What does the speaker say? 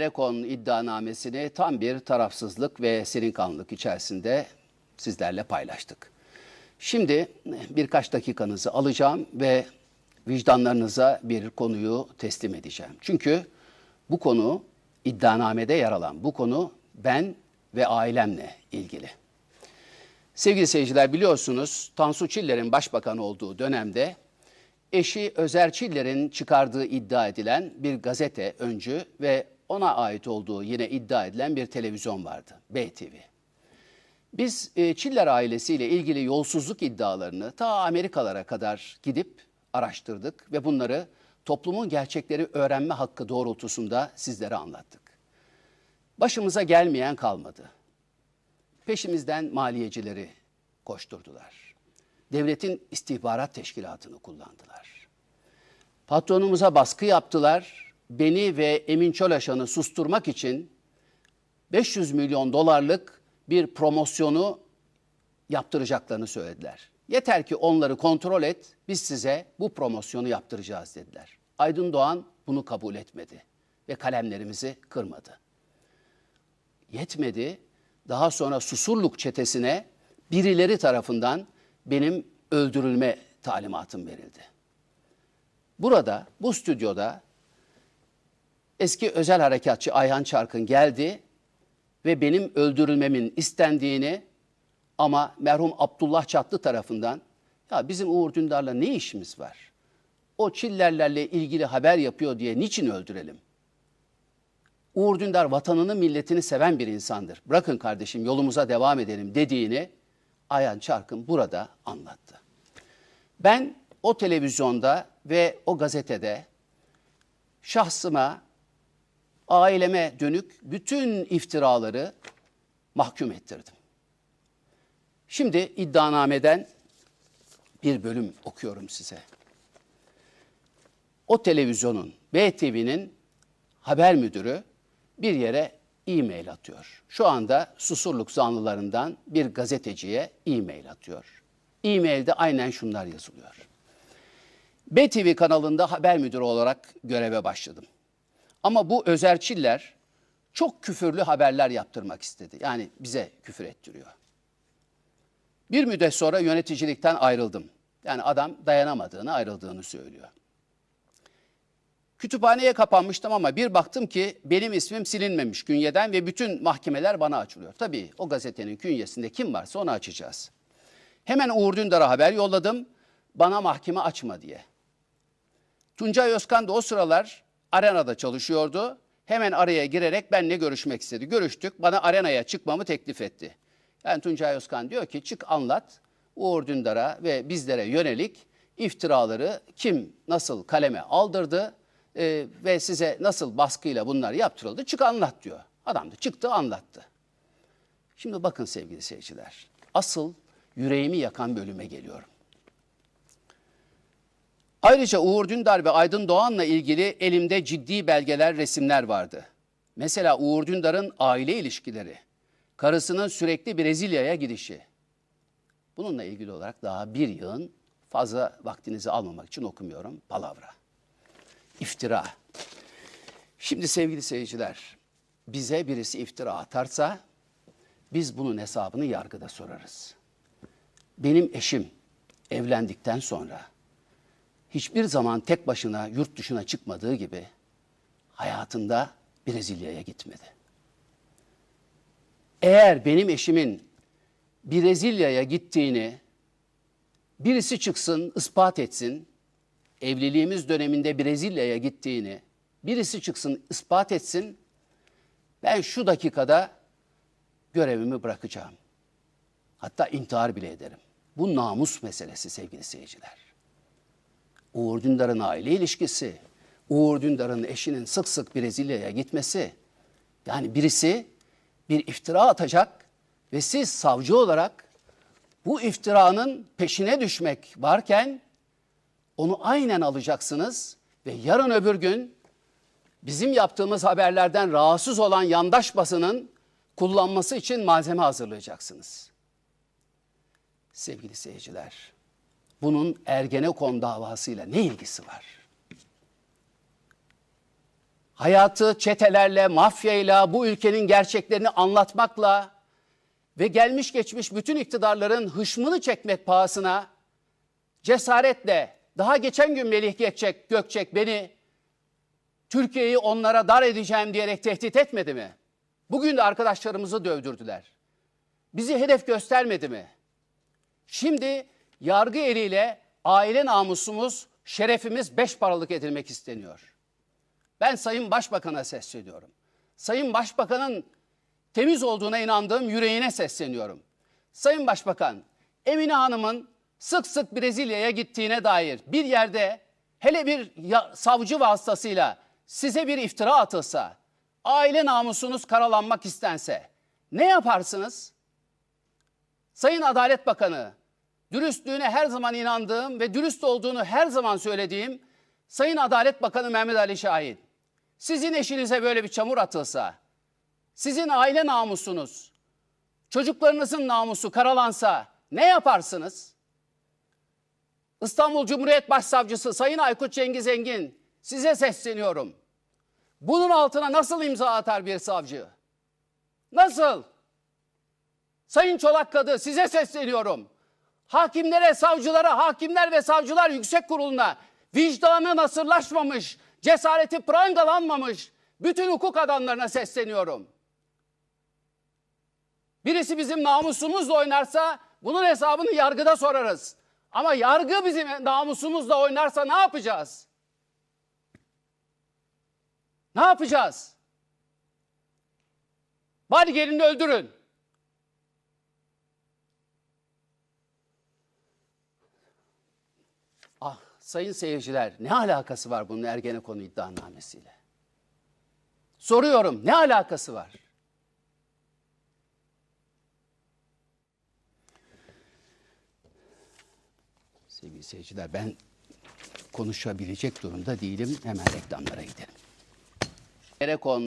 Erekon iddianamesini tam bir tarafsızlık ve silinkanlık içerisinde sizlerle paylaştık. Şimdi birkaç dakikanızı alacağım ve vicdanlarınıza bir konuyu teslim edeceğim. Çünkü bu konu iddianamede yer alan bu konu ben ve ailemle ilgili. Sevgili seyirciler biliyorsunuz Tansu Çiller'in başbakan olduğu dönemde eşi Özer Çiller'in çıkardığı iddia edilen bir gazete öncü ve ona ait olduğu yine iddia edilen bir televizyon vardı. BTV. Biz e, Çiller ailesiyle ilgili yolsuzluk iddialarını ta Amerikalara kadar gidip araştırdık ve bunları toplumun gerçekleri öğrenme hakkı doğrultusunda sizlere anlattık. Başımıza gelmeyen kalmadı. Peşimizden maliyecileri koşturdular. Devletin istihbarat teşkilatını kullandılar. Patronumuza baskı yaptılar. Beni ve Emin Çolaşan'ı susturmak için 500 milyon dolarlık bir promosyonu yaptıracaklarını söylediler. Yeter ki onları kontrol et, biz size bu promosyonu yaptıracağız dediler. Aydın Doğan bunu kabul etmedi ve kalemlerimizi kırmadı. Yetmedi, daha sonra Susurluk çetesine birileri tarafından benim öldürülme talimatım verildi. Burada, bu stüdyoda eski özel harekatçı Ayhan Çarkın geldi ve benim öldürülmemin istendiğini ama merhum Abdullah Çatlı tarafından ya bizim Uğur Dündar'la ne işimiz var? O Çillerlerle ilgili haber yapıyor diye niçin öldürelim? Uğur Dündar vatanını milletini seven bir insandır. Bırakın kardeşim yolumuza devam edelim dediğini Ayhan Çarkın burada anlattı. Ben o televizyonda ve o gazetede şahsıma, aileme dönük bütün iftiraları mahkum ettirdim. Şimdi iddianameden bir bölüm okuyorum size. O televizyonun, BTV'nin haber müdürü bir yere e-mail atıyor. Şu anda Susurluk zanlılarından bir gazeteciye e-mail atıyor. E-mailde aynen şunlar yazılıyor. BTV kanalında haber müdürü olarak göreve başladım. Ama bu özerçiller çok küfürlü haberler yaptırmak istedi. Yani bize küfür ettiriyor. Bir müddet sonra yöneticilikten ayrıldım. Yani adam dayanamadığını, ayrıldığını söylüyor. Kütüphaneye kapanmıştım ama bir baktım ki benim ismim silinmemiş künyeden ve bütün mahkemeler bana açılıyor. Tabii o gazetenin künyesinde kim varsa onu açacağız. Hemen Uğur Dündar'a haber yolladım. Bana mahkeme açma diye. Tuncay Özkan da o sıralar arenada çalışıyordu. Hemen araya girerek benimle görüşmek istedi. Görüştük. Bana arenaya çıkmamı teklif etti. Yani Tuncay Özkan diyor ki çık anlat Uğur Dündar'a ve bizlere yönelik iftiraları kim nasıl kaleme aldırdı e, ve size nasıl baskıyla bunlar yaptırıldı çık anlat diyor. Adam da çıktı anlattı. Şimdi bakın sevgili seyirciler asıl yüreğimi yakan bölüme geliyorum. Ayrıca Uğur Dündar ve Aydın Doğan'la ilgili elimde ciddi belgeler, resimler vardı. Mesela Uğur Dündar'ın aile ilişkileri, karısının sürekli Brezilya'ya gidişi. Bununla ilgili olarak daha bir yığın fazla vaktinizi almamak için okumuyorum. Palavra, iftira. Şimdi sevgili seyirciler, bize birisi iftira atarsa biz bunun hesabını yargıda sorarız. Benim eşim evlendikten sonra hiçbir zaman tek başına yurt dışına çıkmadığı gibi hayatında Brezilya'ya gitmedi. Eğer benim eşimin Brezilya'ya gittiğini birisi çıksın ispat etsin, evliliğimiz döneminde Brezilya'ya gittiğini birisi çıksın ispat etsin, ben şu dakikada görevimi bırakacağım. Hatta intihar bile ederim. Bu namus meselesi sevgili seyirciler. Uğur Dündar'ın aile ilişkisi, Uğur Dündar'ın eşinin sık sık Brezilya'ya gitmesi. Yani birisi bir iftira atacak ve siz savcı olarak bu iftiranın peşine düşmek varken onu aynen alacaksınız ve yarın öbür gün bizim yaptığımız haberlerden rahatsız olan yandaş basının kullanması için malzeme hazırlayacaksınız. Sevgili seyirciler, bunun Ergenekon davasıyla ne ilgisi var? hayatı çetelerle, mafyayla, bu ülkenin gerçeklerini anlatmakla ve gelmiş geçmiş bütün iktidarların hışmını çekmek pahasına cesaretle daha geçen gün Melih Gökçek, Gökçek beni Türkiye'yi onlara dar edeceğim diyerek tehdit etmedi mi? Bugün de arkadaşlarımızı dövdürdüler. Bizi hedef göstermedi mi? Şimdi yargı eliyle aile namusumuz, şerefimiz beş paralık edilmek isteniyor. Ben Sayın Başbakan'a sesleniyorum. Sayın Başbakan'ın temiz olduğuna inandığım yüreğine sesleniyorum. Sayın Başbakan, Emine Hanım'ın sık sık Brezilya'ya gittiğine dair bir yerde hele bir savcı vasıtasıyla size bir iftira atılsa, aile namusunuz karalanmak istense ne yaparsınız? Sayın Adalet Bakanı, dürüstlüğüne her zaman inandığım ve dürüst olduğunu her zaman söylediğim Sayın Adalet Bakanı Mehmet Ali Şahin, sizin eşinize böyle bir çamur atılsa, sizin aile namusunuz, çocuklarınızın namusu karalansa ne yaparsınız? İstanbul Cumhuriyet Başsavcısı Sayın Aykut Cengiz Engin size sesleniyorum. Bunun altına nasıl imza atar bir savcı? Nasıl? Sayın Çolak Kadı size sesleniyorum. Hakimlere, savcılara, hakimler ve savcılar yüksek kuruluna vicdanı nasırlaşmamış, cesareti prangalanmamış bütün hukuk adamlarına sesleniyorum. Birisi bizim namusumuzla oynarsa bunun hesabını yargıda sorarız. Ama yargı bizim namusumuzla oynarsa ne yapacağız? Ne yapacağız? Bari gelin öldürün. Sayın seyirciler ne alakası var bunun Ergenekon iddianamesiyle? Soruyorum ne alakası var? Sevgili seyirciler ben konuşabilecek durumda değilim. Hemen reklamlara gidelim. Ergenekon